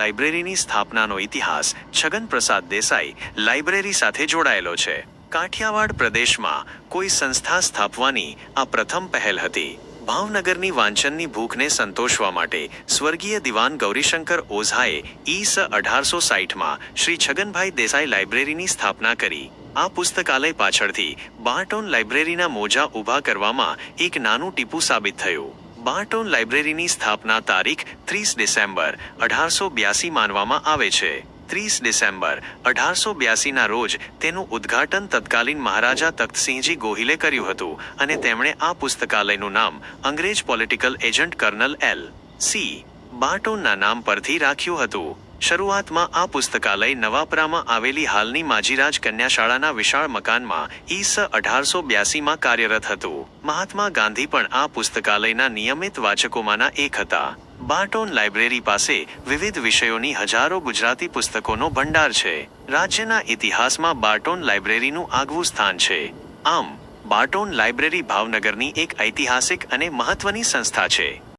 લાઇબ્રેરીની સ્થાપનાનો ઇતિહાસ છગન પ્રસાદ દેસાઈ લાઇબ્રેરી સાથે જોડાયેલો છે. કાઠિયાવાડ પ્રદેશમાં કોઈ સંસ્થા સ્થાપવાની આ પ્રથમ પહેલ હતી. ભાવનગરની વાંચનની ભૂખને સંતોષવા માટે સ્વર્ગીય દિવાન ગૌરીશંકર ઓઝાએ ઈસ અઢારસો સાઠમાં શ્રી છગનભાઈ દેસાઈ લાઇબ્રેરીની સ્થાપના કરી. આ પુસ્તકાલય પાછળથી બાર્ટોન લાઇબ્રેરીના મોજા ઊભા કરવામાં એક નાનું ટીપું સાબિત થયું. બાર્ટોન લાઇબ્રેરીની સ્થાપના તારીખ ત્રીસ ડિસેમ્બર અઢારસો બ્યાસી માનવામાં આવે છે. ત્રીસ ડિસેમ્બર અઢારસો બ્યાસીના રોજ તેનું ઉદ્ઘાટન તત્કાલીન મહારાજા તખ્તસિંહજી ગોહિલે કર્યું હતું અને તેમણે આ પુસ્તકાલયનું નામ અંગ્રેજ political agent colonel L. C. બાર્ટોનના નામ પરથી રાખ્યું હતું. શરૂઆતમાં આ પુસ્તકાલય નવાપરામાં આવેલી હાલની માજીરાજ કન્યાશાળાના વિશાળ મકાનમાં ઈસ અઢારસો બ્યાસીમાં કાર્યરત હતું. મહાત્મા ગાંધી પણ આ પુસ્તકાલયના નિયમિત વાચકોમાંના એક હતા. બાર્ટોન લાઇબ્રેરી પાસે વિવિધ વિષયોની હજારો ગુજરાતી પુસ્તકોનો ભંડાર છે. રાજ્યના ઇતિહાસમાં બાર્ટોન લાઇબ્રેરીનું આગવું સ્થાન છે. આમ, બાર્ટોન લાઇબ્રેરી ભાવનગરની એક ઐતિહાસિક અને મહત્વની સંસ્થા છે.